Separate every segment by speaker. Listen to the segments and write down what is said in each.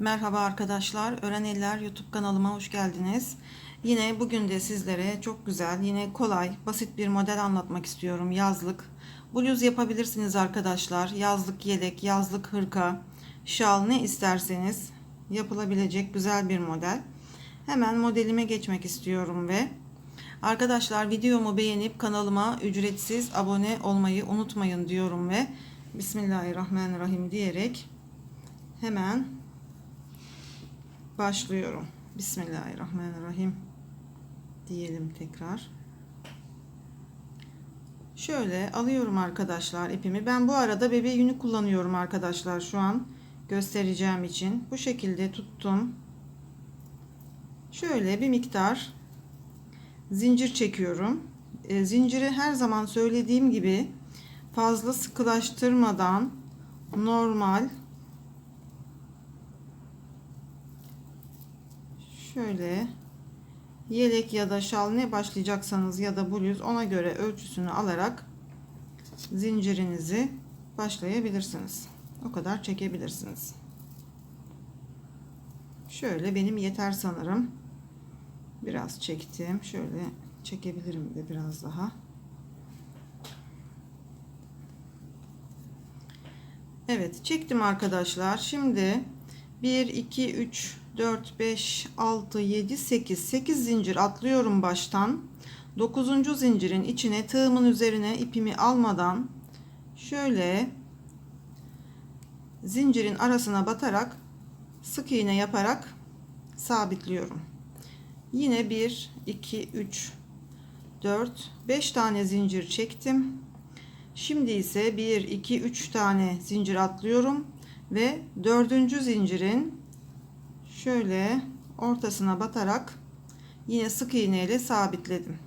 Speaker 1: Merhaba arkadaşlar, Öğren Eller YouTube kanalıma hoş geldiniz. Yine bugün de sizlere çok güzel, yine kolay, basit bir model anlatmak istiyorum. Yazlık. Bluz yapabilirsiniz arkadaşlar. Yazlık yelek, yazlık hırka, şal ne isterseniz yapılabilecek güzel bir model. Hemen modelime geçmek istiyorum ve arkadaşlar videomu beğenip kanalıma ücretsiz abone olmayı unutmayın diyorum ve Bismillahirrahmanirrahim diyerek hemen başlıyorum. Bismillahirrahmanirrahim diyelim tekrar. Şöyle alıyorum arkadaşlar ipimi. Ben bu arada bebe yünü kullanıyorum arkadaşlar şu an göstereceğim için. Bu şekilde tuttum. Şöyle bir miktar zincir çekiyorum. E, zinciri her zaman söylediğim gibi fazla sıkılaştırmadan normal şöyle yelek ya da şal ne başlayacaksanız ya da bluz ona göre ölçüsünü alarak zincirinizi başlayabilirsiniz. O kadar çekebilirsiniz. Şöyle benim yeter sanırım. Biraz çektim. Şöyle çekebilirim de biraz daha. Evet çektim arkadaşlar. Şimdi 1 2 3 4 5 6 7 8 8 zincir atlıyorum baştan. 9. zincirin içine tığımın üzerine ipimi almadan şöyle zincirin arasına batarak sık iğne yaparak sabitliyorum. Yine 1 2 3 4 5 tane zincir çektim. Şimdi ise 1 2 3 tane zincir atlıyorum ve dördüncü zincirin şöyle ortasına batarak yine sık iğne ile sabitledim.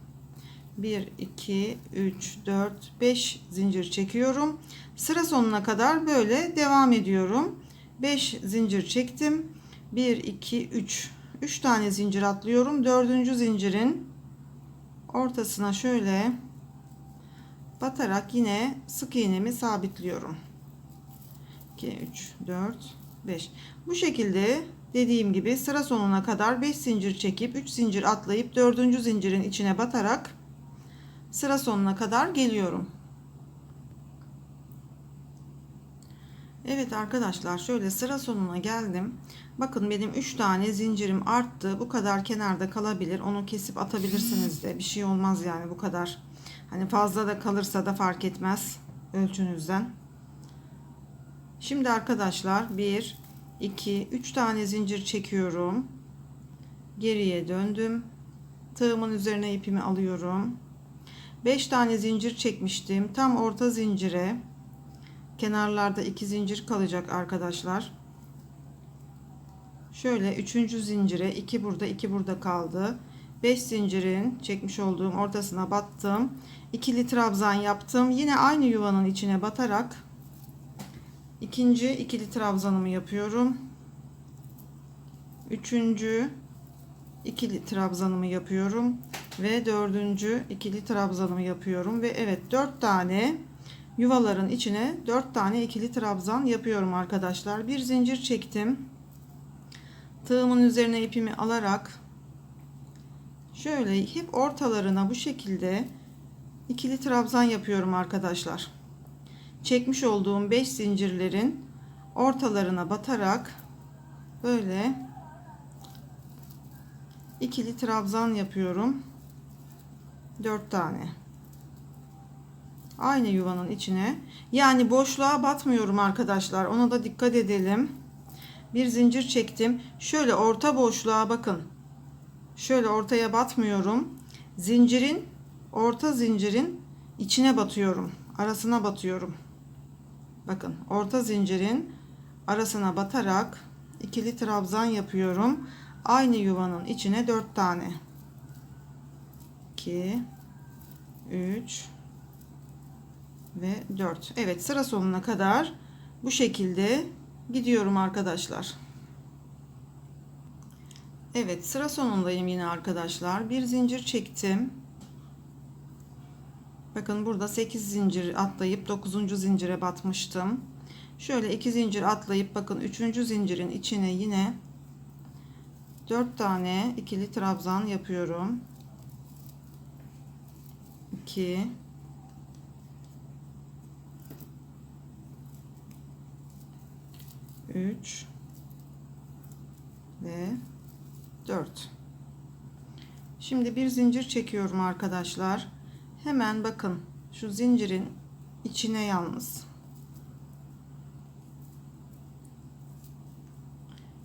Speaker 1: 1 2 3 4 5 zincir çekiyorum. Sıra sonuna kadar böyle devam ediyorum. 5 zincir çektim. 1 2 3 3 tane zincir atlıyorum. Dördüncü zincirin ortasına şöyle batarak yine sık iğnemi sabitliyorum. 2 3 4 5 bu şekilde dediğim gibi sıra sonuna kadar 5 zincir çekip 3 zincir atlayıp 4. zincirin içine batarak sıra sonuna kadar geliyorum. Evet arkadaşlar şöyle sıra sonuna geldim. Bakın benim 3 tane zincirim arttı. Bu kadar kenarda kalabilir. Onu kesip atabilirsiniz de. Bir şey olmaz yani bu kadar. Hani fazla da kalırsa da fark etmez ölçünüzden. Şimdi arkadaşlar 1 2 3 tane zincir çekiyorum. Geriye döndüm. Tığımın üzerine ipimi alıyorum. 5 tane zincir çekmiştim. Tam orta zincire kenarlarda 2 zincir kalacak arkadaşlar. Şöyle 3. zincire 2 burada 2 burada kaldı. 5 zincirin çekmiş olduğum ortasına battım. İkili trabzan yaptım. Yine aynı yuvanın içine batarak ikinci ikili trabzanımı yapıyorum. Üçüncü ikili trabzanımı yapıyorum ve dördüncü ikili trabzanımı yapıyorum ve evet dört tane yuvaların içine dört tane ikili trabzan yapıyorum arkadaşlar. Bir zincir çektim. Tığımın üzerine ipimi alarak şöyle hep ortalarına bu şekilde ikili trabzan yapıyorum arkadaşlar. Çekmiş olduğum 5 zincirlerin ortalarına batarak böyle ikili trabzan yapıyorum. 4 tane. Aynı yuvanın içine. Yani boşluğa batmıyorum arkadaşlar. Ona da dikkat edelim. Bir zincir çektim. Şöyle orta boşluğa bakın. Şöyle ortaya batmıyorum. Zincirin orta zincirin içine batıyorum. Arasına batıyorum. Bakın orta zincirin arasına batarak ikili trabzan yapıyorum. Aynı yuvanın içine 4 tane. 2 3 ve 4. Evet sıra sonuna kadar bu şekilde gidiyorum arkadaşlar. Evet sıra sonundayım yine arkadaşlar. Bir zincir çektim. Bakın burada 8 zincir atlayıp 9. zincire batmıştım. Şöyle iki zincir atlayıp bakın üçüncü zincirin içine yine 4 tane ikili trabzan yapıyorum. 2 3 ve 4 Şimdi bir zincir çekiyorum arkadaşlar. Hemen bakın şu zincirin içine yalnız.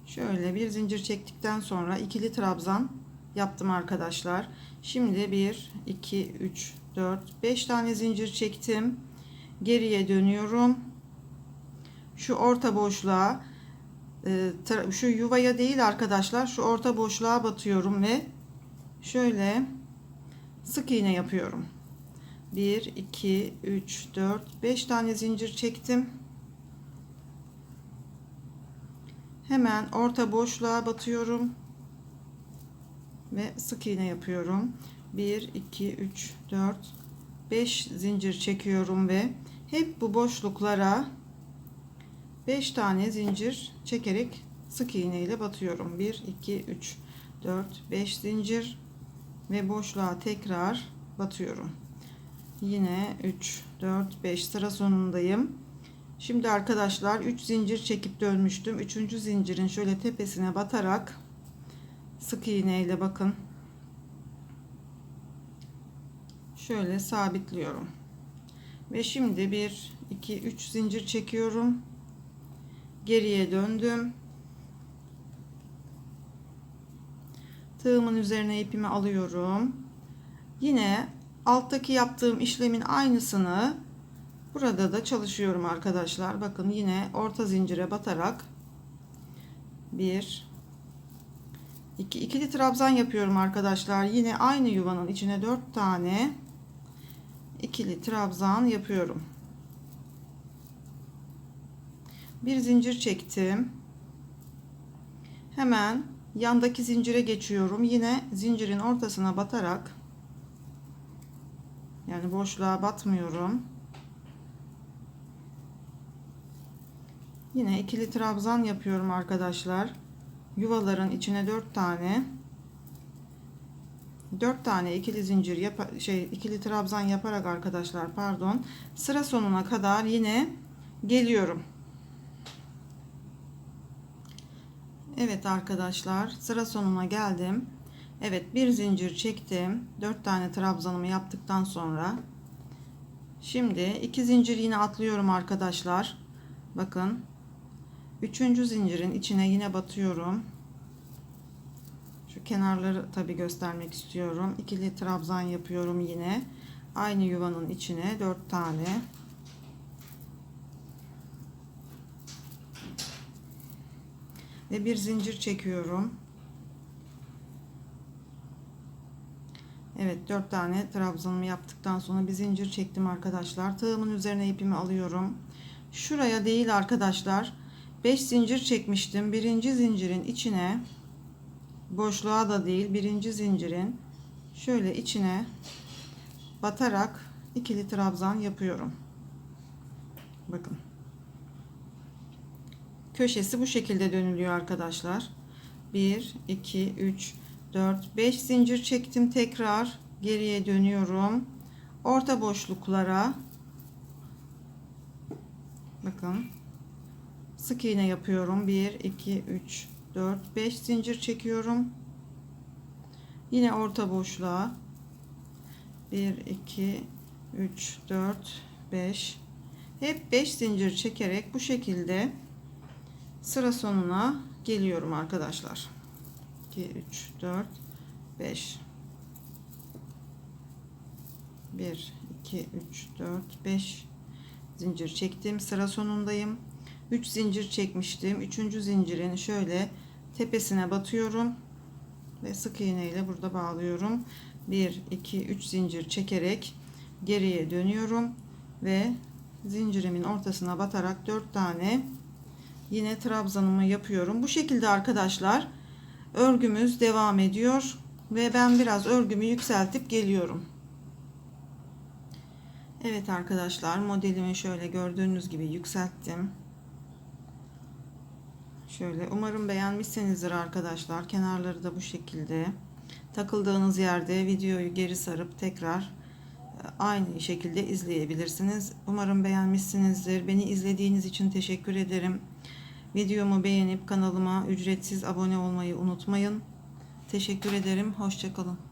Speaker 1: Şöyle bir zincir çektikten sonra ikili trabzan yaptım arkadaşlar. Şimdi 1 2 3 4 5 tane zincir çektim. Geriye dönüyorum. Şu orta boşluğa e, şu yuvaya değil arkadaşlar şu orta boşluğa batıyorum ve şöyle sık iğne yapıyorum. 1 2 3 4 5 tane zincir çektim. Hemen orta boşluğa batıyorum ve sık iğne yapıyorum. 1 2 3 4 5 zincir çekiyorum ve hep bu boşluklara 5 tane zincir çekerek sık iğne ile batıyorum. 1 2 3 4 5 zincir ve boşluğa tekrar batıyorum. Yine 3 4 5 sıra sonundayım. Şimdi arkadaşlar 3 zincir çekip dönmüştüm. 3. zincirin şöyle tepesine batarak sık iğne ile bakın. Şöyle sabitliyorum. Ve şimdi 1 2 3 zincir çekiyorum. Geriye döndüm. Tığımın üzerine ipimi alıyorum. Yine alttaki yaptığım işlemin aynısını burada da çalışıyorum arkadaşlar. Bakın yine orta zincire batarak bir iki ikili trabzan yapıyorum arkadaşlar. Yine aynı yuvanın içine dört tane ikili trabzan yapıyorum. Bir zincir çektim. Hemen yandaki zincire geçiyorum. Yine zincirin ortasına batarak yani boşluğa batmıyorum. Yine ikili trabzan yapıyorum arkadaşlar. Yuvaların içine 4 tane 4 tane ikili zincir yap şey ikili trabzan yaparak arkadaşlar pardon sıra sonuna kadar yine geliyorum. Evet arkadaşlar sıra sonuna geldim. Evet bir zincir çektim. 4 tane trabzanımı yaptıktan sonra şimdi iki zincir yine atlıyorum arkadaşlar. Bakın. Üçüncü zincirin içine yine batıyorum. Şu kenarları tabi göstermek istiyorum. İkili trabzan yapıyorum yine. Aynı yuvanın içine 4 tane ve bir zincir çekiyorum. Evet 4 tane trabzanımı yaptıktan sonra bir zincir çektim arkadaşlar. Tığımın üzerine ipimi alıyorum. Şuraya değil arkadaşlar. 5 zincir çekmiştim. Birinci zincirin içine boşluğa da değil birinci zincirin şöyle içine batarak ikili trabzan yapıyorum. Bakın köşesi bu şekilde dönülüyor arkadaşlar. 1 2 3 4 5 zincir çektim tekrar geriye dönüyorum. Orta boşluklara bakın sık iğne yapıyorum. 1 2 3 4 5 zincir çekiyorum. Yine orta boşluğa 1 2 3 4 5 hep 5 zincir çekerek bu şekilde sıra sonuna geliyorum arkadaşlar 2 3 4 5 1 2 3 4 5 zincir çektim sıra sonundayım 3 zincir çekmiştim 3. zincirin şöyle tepesine batıyorum ve sık iğne ile burada bağlıyorum 1 2 3 zincir çekerek geriye dönüyorum ve zincirimin ortasına batarak 4 tane yine trabzanımı yapıyorum. Bu şekilde arkadaşlar örgümüz devam ediyor ve ben biraz örgümü yükseltip geliyorum. Evet arkadaşlar modelimi şöyle gördüğünüz gibi yükselttim. Şöyle umarım beğenmişsinizdir arkadaşlar. Kenarları da bu şekilde. Takıldığınız yerde videoyu geri sarıp tekrar e, aynı şekilde izleyebilirsiniz. Umarım beğenmişsinizdir. Beni izlediğiniz için teşekkür ederim. Videomu beğenip kanalıma ücretsiz abone olmayı unutmayın. Teşekkür ederim. Hoşçakalın.